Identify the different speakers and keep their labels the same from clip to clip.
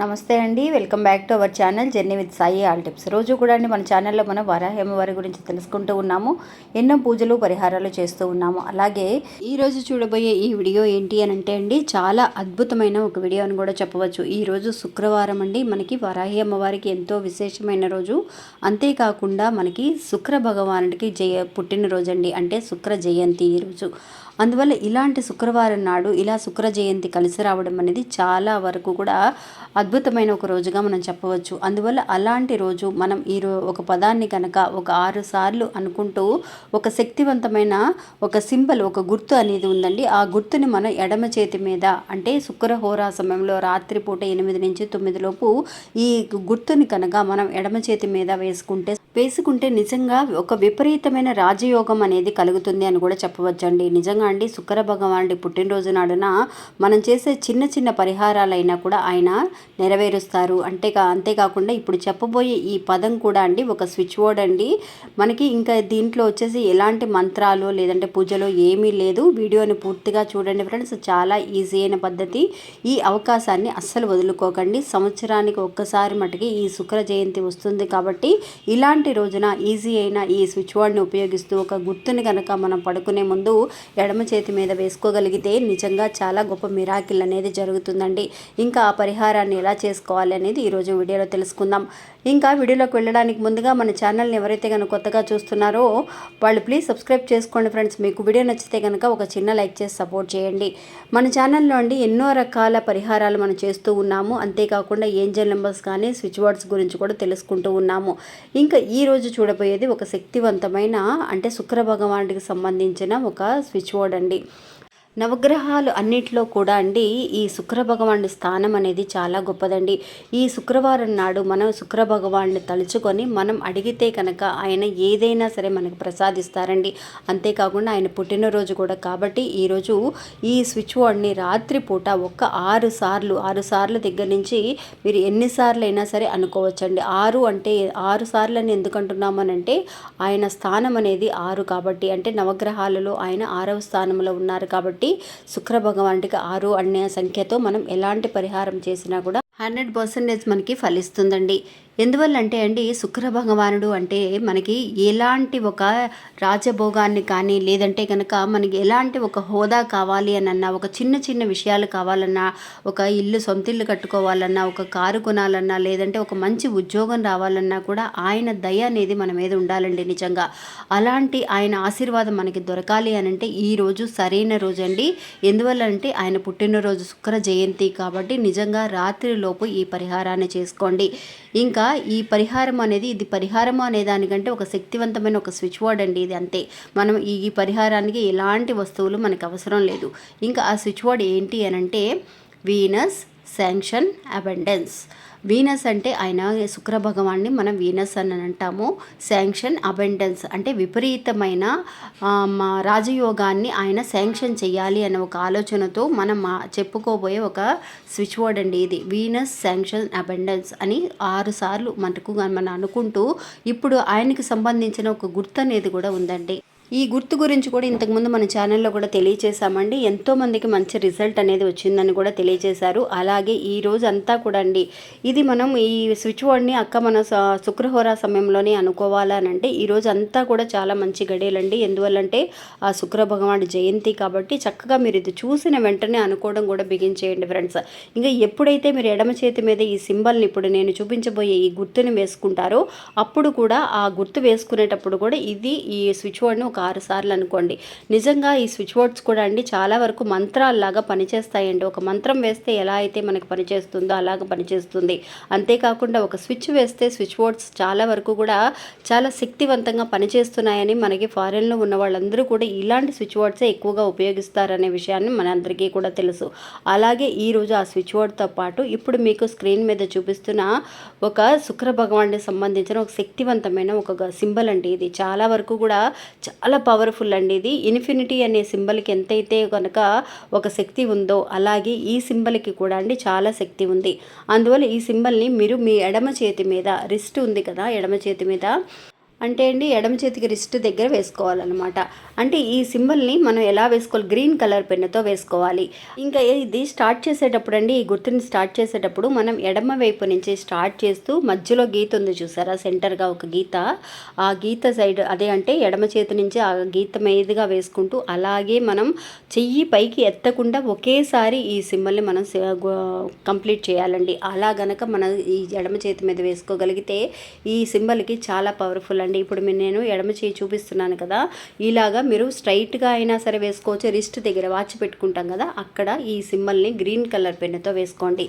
Speaker 1: నమస్తే అండి welcome back to our channel journey with Sai all tips. రోజు కూడా అండి మన ఛానల్లో మనం వరాహేమవారి గురించి తెలుసుకుంటూ ఉన్నాము ఎన్నో పూజలు పరిహారాలు చేస్తూ ఉన్నాము. అలాగే ఈ రోజు చూడబోయే ఈ వీడియో ఏంటి అని అంటే అండి చాలా అద్భుతమైన ఒక వీడియో అని కూడా చెప్పవచ్చు. ఈ రోజు శుక్రవారం అండి మనకి వరాహి అమ్మవారికి ఎంతో విశేషమైన రోజు. అంతేకాకుండా మనకి శుక్ర భగవానుడికి జయ పుట్టినరోజు అండి అంటే శుక్ర జయంతి ఈరోజు అందువల్ల ఇలాంటి శుక్రవారం నాడు ఇలా శుక్ర జయంతి కలిసి రావడం అనేది చాలా వరకు కూడా అద్భుతమైన ఒక రోజుగా మనం చెప్పవచ్చు. అందువల్ల అలాంటి రోజు మనం ఈ రో ఒక పదాన్ని కనుక ఒక ఆరు సార్లు అనుకుంటూ ఒక శక్తివంతమైన ఒక సింబల్ ఒక గుర్తు అనేది ఉందండి. ఆ గుర్తుని మనం ఎడమ చేతి మీద అంటే శుక్రహోరా సమయంలో రాత్రిపూట ఎనిమిది నుంచి తొమ్మిది లోపు ఈ గుర్తుని కనుక మనం ఎడమ చేతి మీద వేసుకుంటే వేసుకుంటే నిజంగా ఒక విపరీతమైన రాజయోగం అనేది కలుగుతుంది అని కూడా చెప్పవచ్చండి. నిజంగా అండి శుక్ర భగవానుడి పుట్టినరోజు నాడున మనం చేసే చిన్న చిన్న పరిహారాలైనా కూడా ఆయన నెరవేరుస్తారు. అంతేకా అంతేకాకుండా ఇప్పుడు చెప్పబోయే ఈ పదం కూడా అండి ఒక స్విచ్ బోర్డ్ అండి. మనకి ఇంకా దీంట్లో వచ్చేసి ఎలాంటి మంత్రాలు లేదంటే పూజలో ఏమీ లేదు. వీడియోని పూర్తిగా చూడండి ఫ్రెండ్స్. చాలా ఈజీ అయిన పద్ధతి. ఈ అవకాశాన్ని అస్సలు వదులుకోకండి. సంవత్సరానికి ఒక్కసారి మటుకి ఈ శుక్ర జయంతి వస్తుంది కాబట్టి ఇలాంటి రోజున ఈజీ అయిన ఈ స్విచ్ బోర్డ్ని ఉపయోగిస్తూ ఒక గుర్తుని కనుక మనం పడుకునే ముందు ఎడమ చేతి మీద వేసుకోగలిగితే నిజంగా చాలా గొప్ప మిరాకిల్ అనేది జరుగుతుందండి. ఇంకా ఆ పరిహారాన్ని ఎలా చేసుకోవాలి అనేది ఈరోజు వీడియోలో తెలుసుకుందాం. ఇంకా వీడియోలోకి వెళ్ళడానికి ముందుగా మన ఛానల్ని ఎవరైతే కనుక కొత్తగా చూస్తున్నారో వాళ్ళు ప్లీజ్ సబ్స్క్రైబ్ చేసుకోండి ఫ్రెండ్స్. మీకు వీడియో నచ్చితే కనుక ఒక చిన్న లైక్ చేసి సపోర్ట్ చేయండి. మన ఛానల్లో అండి ఎన్నో రకాల పరిహారాలు మనం చేస్తూ ఉన్నాము. అంతేకాకుండా ఏంజల్ నెంబర్స్ కానీ స్విచ్ బోర్డ్స్ గురించి కూడా తెలుసుకుంటూ ఉన్నాము. ఇంకా ఈ రోజు చూడబోయేది ఒక శక్తివంతమైన అంటే శుక్ర భగవానుడికి సంబంధించిన ఒక స్విచ్ బోర్డ్ అండి. నవగ్రహాలు అన్నిట్లో కూడా అండి ఈ శుక్ర భగవానుడి స్థానం అనేది చాలా గొప్పదండి. ఈ శుక్రవారం నాడు మనం శుక్ర భగవాన్ని తలుచుకొని మనం అడిగితే కనుక ఆయన ఏదైనా సరే మనకు ప్రసాదిస్తారండి. అంతేకాకుండా ఆయన పుట్టినరోజు కూడా కాబట్టి ఈరోజు ఈ స్విచ్ బోర్డ్ని రాత్రిపూట ఒక్క ఆరు సార్లు ఆరు సార్లు దగ్గర నుంచి మీరు ఎన్నిసార్లు అయినా సరే అనుకోవచ్చండి. ఆరు అంటే ఆరు సార్లు అని ఎందుకంటున్నామనంటే ఆయన స్థానం అనేది ఆరు కాబట్టి అంటే నవగ్రహాలలో ఆయన ఆరవ స్థానంలో ఉన్నారు కాబట్టి కాబట్టి శుక్ర భగవానుడికి ఆరు అనే సంఖ్యతో మనం ఎలాంటి పరిహారం చేసినా కూడా హండ్రెడ్ పర్సెంటేజ్ మనకి ఫలిస్తుందండి. ఎందువల్ల అంటే అండి శుక్ర భగవానుడు అంటే మనకి ఎలాంటి ఒక రాజభోగాన్ని కానీ లేదంటే కనుక మనకి ఎలాంటి ఒక హోదా కావాలి అనన్నా ఒక చిన్న చిన్న విషయాలు కావాలన్నా ఒక ఇల్లు సొంత ఇల్లు కట్టుకోవాలన్నా ఒక కారు కొనాలన్నా లేదంటే ఒక మంచి ఉద్యోగం రావాలన్నా కూడా ఆయన దయ అనేది మన మీద ఉండాలండి నిజంగా. అలాంటి ఆయన ఆశీర్వాదం మనకి దొరకాలి అని అంటే ఈ రోజు సరైన రోజు అండి. ఎందువల్ల అంటే ఆయన పుట్టినరోజు శుక్ర జయంతి కాబట్టి నిజంగా రాత్రిలోపు ఈ పరిహారాన్ని చేసుకోండి. ఇంకా ఈ పరిహారం అనేది ఇది పరిహారం అనే దానికంటే ఒక శక్తివంతమైన ఒక స్విచ్ బోర్డ్ అండి ఇది అంతే. మనం ఈ పరిహారానికి ఎలాంటి వస్తువులు మనకు అవసరం లేదు. ఇంకా ఆ స్విచ్ బోర్డ్ ఏంటి అని అంటే వీనస్ శాంక్షన్ అబెండెన్స్. వీనస్ అంటే ఆయన శుక్ర భగవాన్ని మనం వీనస్ అని అంటాము. శాంక్షన్ అబెండెన్స్ అంటే విపరీతమైన రాజయోగాన్ని ఆయన శాంక్షన్ చేయాలి అనే ఒక ఆలోచనతో మనం చెప్పుకోబోయే ఒక స్విచ్ బోర్డ్ అండి ఇది. వీనస్ శాంక్షన్ అబెండెన్స్ అని ఆరు సార్లు మనకు మనం అనుకుంటూ ఇప్పుడు ఆయనకి సంబంధించిన ఒక గుర్తు అనేది కూడా ఉందండి. ఈ గుర్తు గురించి కూడా ఇంతకుముందు మన ఛానల్లో కూడా తెలియచేశామండి. ఎంతోమందికి మంచి రిజల్ట్ అనేది వచ్చిందని కూడా తెలియచేశారు. అలాగే ఈ రోజు అంతా కూడా అండి ఇది మనం ఈ స్విచ్ బోర్డ్ని అక్క మన శుక్రహోర సమయంలోనే అనుకోవాలనంటే ఈ రోజు అంతా కూడా చాలా మంచి గడియలండి ఎందువల్లంటే ఆ శుక్ర భగవానుడి జయంతి కాబట్టి చక్కగా మీరు ఇది చూసిన వెంటనే అనుకోవడం కూడా బిగించేయండి ఫ్రెండ్స్. ఇంకా ఎప్పుడైతే మీరు ఎడమ చేతి మీద ఈ సింబల్ని ఇప్పుడు నేను చూపించబోయే ఈ గుర్తుని వేసుకుంటారో అప్పుడు కూడా ఆ గుర్తు వేసుకునేటప్పుడు కూడా ఇది ఈ స్విచ్ బోర్డ్ని ఒక ఆరు సార్లు అనుకోండి. నిజంగా ఈ స్విచ్ బోర్డ్స్ కూడా అండి చాలా వరకు మంత్రాల్లాగా పనిచేస్తాయండి. ఒక మంత్రం వేస్తే ఎలా అయితే మనకు పనిచేస్తుందో అలాగ పనిచేస్తుంది. అంతేకాకుండా ఒక స్విచ్ వేస్తే స్విచ్ బోర్డ్స్ చాలా వరకు కూడా చాలా శక్తివంతంగా పనిచేస్తున్నాయని మనకి ఫారెన్లో ఉన్న వాళ్ళందరూ కూడా ఇలాంటి స్విచ్ బోర్డ్సే ఎక్కువగా ఉపయోగిస్తారనే విషయాన్ని మనందరికీ కూడా తెలుసు. అలాగే ఈరోజు ఆ స్విచ్ బోర్డ్తో పాటు ఇప్పుడు మీకు స్క్రీన్ మీద చూపిస్తున్న ఒక శుక్ర భగవాన్ని సంబంధించిన ఒక శక్తివంతమైన ఒక సింబల్ అండి ఇది. చాలా వరకు కూడా చాలా పవర్ఫుల్ అండి ఇది. ఇన్ఫినిటీ అనే సింబల్కి ఎంతైతే కనుక ఒక శక్తి ఉందో అలాగే ఈ సింబల్కి కూడా అండి చాలా శక్తి ఉంది. అందువల్ల ఈ సింబల్ని మీరు మీ ఎడమ చేతి మీద రిస్ట్ ఉంది కదా ఎడమ చేతి మీద అంటే అండి ఎడమ చేతికి రిస్ట్ దగ్గర వేసుకోవాలన్నమాట. అంటే ఈ సింబల్ని మనం ఎలా వేసుకోవాలి? గ్రీన్ కలర్ పెన్నుతో వేసుకోవాలి. ఇంకా ఇది స్టార్ట్ చేసేటప్పుడు అండి ఈ గుర్తుని స్టార్ట్ చేసేటప్పుడు మనం ఎడమ వైపు నుంచి స్టార్ట్ చేస్తూ మధ్యలో గీత ఉంది చూసారా? సెంటర్గా ఒక గీత. ఆ గీత సైడ్ అదే అంటే ఎడమ చేతి నుంచి ఆ గీత మీదుగా వేసుకుంటూ అలాగే మనం చెయ్యి పైకి ఎత్తకుండా ఒకేసారి ఈ సింబల్ని మనం కంప్లీట్ చేయాలండి. అలా గనక మనం ఈ ఎడమ చేతి మీద వేసుకోగలిగితే ఈ సింబల్కి చాలా పవర్ఫుల్ చూడండి. ఇప్పుడు నేను ఎడమ చేయి చూపిస్తున్నాను కదా. ఇలాగా మీరు స్ట్రైట్గా అయినా సరే వేసుకోవచ్చు. రిస్ట్ దగ్గర వాచ్ పెట్టుకుంటాం కదా. అక్కడ ఈ సింబల్ని గ్రీన్ కలర్ పెన్నుతో వేసుకోండి.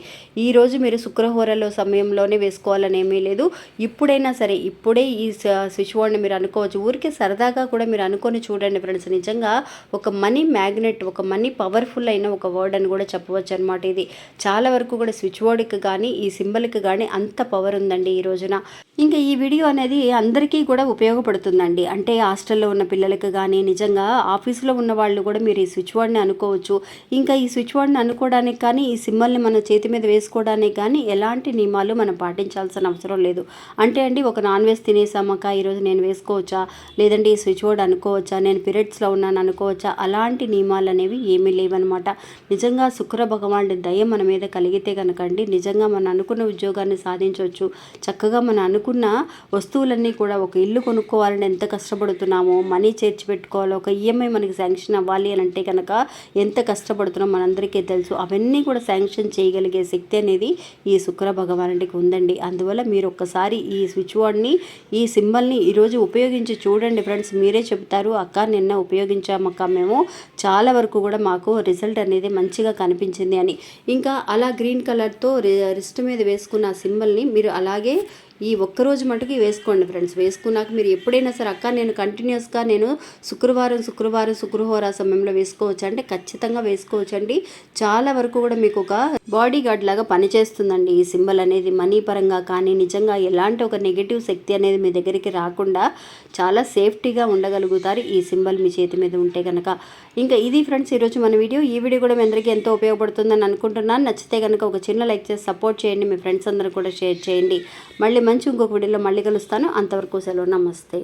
Speaker 1: ఈరోజు మీరు శుక్రహోరలో సమయంలోనే వేసుకోవాలని ఏమీ లేదు. ఇప్పుడైనా సరే ఇప్పుడే ఈ స్విచ్ బోర్డ్ని మీరు అనుకోవచ్చు. ఊరికే సరదాగా కూడా మీరు అనుకొని చూడండి ఫ్రెండ్స్ నిజంగా ఒక మనీ మ్యాగ్నెట్ ఒక మనీ పవర్ఫుల్ అయిన ఒక వర్డ్ అని కూడా చెప్పవచ్చు అనమాట ఇది. చాలా వరకు కూడా స్విచ్ బోర్డ్కి కానీ ఈ సింబల్కి కానీ అంత పవర్ ఉందండి ఈ రోజున. ఇంకా ఈ వీడియో అనేది అందరికీ కూడా ఉపయోగపడుతుందండి. అంటే హాస్టల్లో ఉన్న పిల్లలకి కానీ నిజంగా ఆఫీస్లో ఉన్న వాళ్ళు కూడా మీరు ఈ స్విచ్ బోర్డ్ని అనుకోవచ్చు. ఇంకా ఈ స్విచ్ బోర్డ్ని అనుకోవడానికి కానీ ఈ సిమ్మల్ని మన చేతి మీద వేసుకోవడానికి కానీ ఎలాంటి నియమాలు మనం పాటించాల్సిన అవసరం లేదు. అంటే అండి ఒక నాన్ వెజ్ తినేసామక్క ఈరోజు నేను వేసుకోవచ్చా? లేదంటే ఈ స్విచ్ బోర్డ్ అనుకోవచ్చా? నేను పీరియడ్స్లో ఉన్నాను అనుకోవచ్చా? అలాంటి నియమాలు అనేవి ఏమీ లేవన్నమాట. నిజంగా శుక్ర భగవానుడి దయ మన మీద కలిగితే కనుక అండి నిజంగా మనం అనుకున్న ఉద్యోగాన్ని సాధించవచ్చు. చక్కగా మనం అనుకున్న వస్తువులన్నీ కూడా ఒక ఇల్లు కొనుక్కోవాలని ఎంత కష్టపడుతున్నామో మనీ చేర్చి పెట్టుకోవాలి ఒక ఈఎంఐ మనకి శాంక్షన్ అవ్వాలి అని అంటే కనుక ఎంత కష్టపడుతున్నాం మనందరికీ తెలుసు. అవన్నీ కూడా శాంక్షన్ చేయగలిగే శక్తి అనేది ఈ శుక్ర భగవానుడికి ఉందండి. అందువల్ల మీరు ఒక్కసారి ఈ స్విచ్ బోర్డ్ని ఈ సింబల్ని ఈరోజు ఉపయోగించి చూడండి ఫ్రెండ్స్. మీరే చెప్తారు అక్క నిన్న ఉపయోగించామక్క మేము. చాలా వరకు కూడా మాకు రిజల్ట్ అనేది మంచిగా కనిపించింది అని. ఇంకా అలా గ్రీన్ కలర్తో రిస్ట్ మీద వేసుకున్న సింబల్ని మీరు అలాగే ఈ ఒక్కరోజు మటుకు వేసుకోండి ఫ్రెండ్స్. వేసుకున్నాక మీరు ఎప్పుడైనా సరే అక్క నేను కంటిన్యూస్గా నేను శుక్రవారం శుక్రవారం శుక్రహోర సమయంలో వేసుకోవచ్చు. అంటే ఖచ్చితంగా వేసుకోవచ్చు అండి. చాలా వరకు కూడా మీకు ఒక బాడీ గార్డ్ లాగా పనిచేస్తుందండి. ఈ సింబల్ అనేది మనీ పరంగా కానీ నిజంగా ఎలాంటి ఒక నెగిటివ్ శక్తి అనేది మీ దగ్గరికి రాకుండా చాలా సేఫ్టీగా ఉండగలుగుతారు ఈ సింబల్ మీ చేతి మీద ఉంటే కనుక ఇంకా ఇది ఫ్రెండ్స్ ఈరోజు మన వీడియో. ఈ వీడియో కూడా మీ అందరికీ ఎంతో ఉపయోగపడుతుందని అనుకుంటున్నాను. నచ్చితే కనుక ఒక చిన్న లైక్ చేసి సపోర్ట్ చేయండి. మీ ఫ్రెండ్స్ అందరూ కూడా షేర్ చేయండి. మళ్ళీ మంచి ఇంకొక వీడియోలో మళ్ళీ కలుస్తాను. అంతవరకు సెలవు. నమస్తే.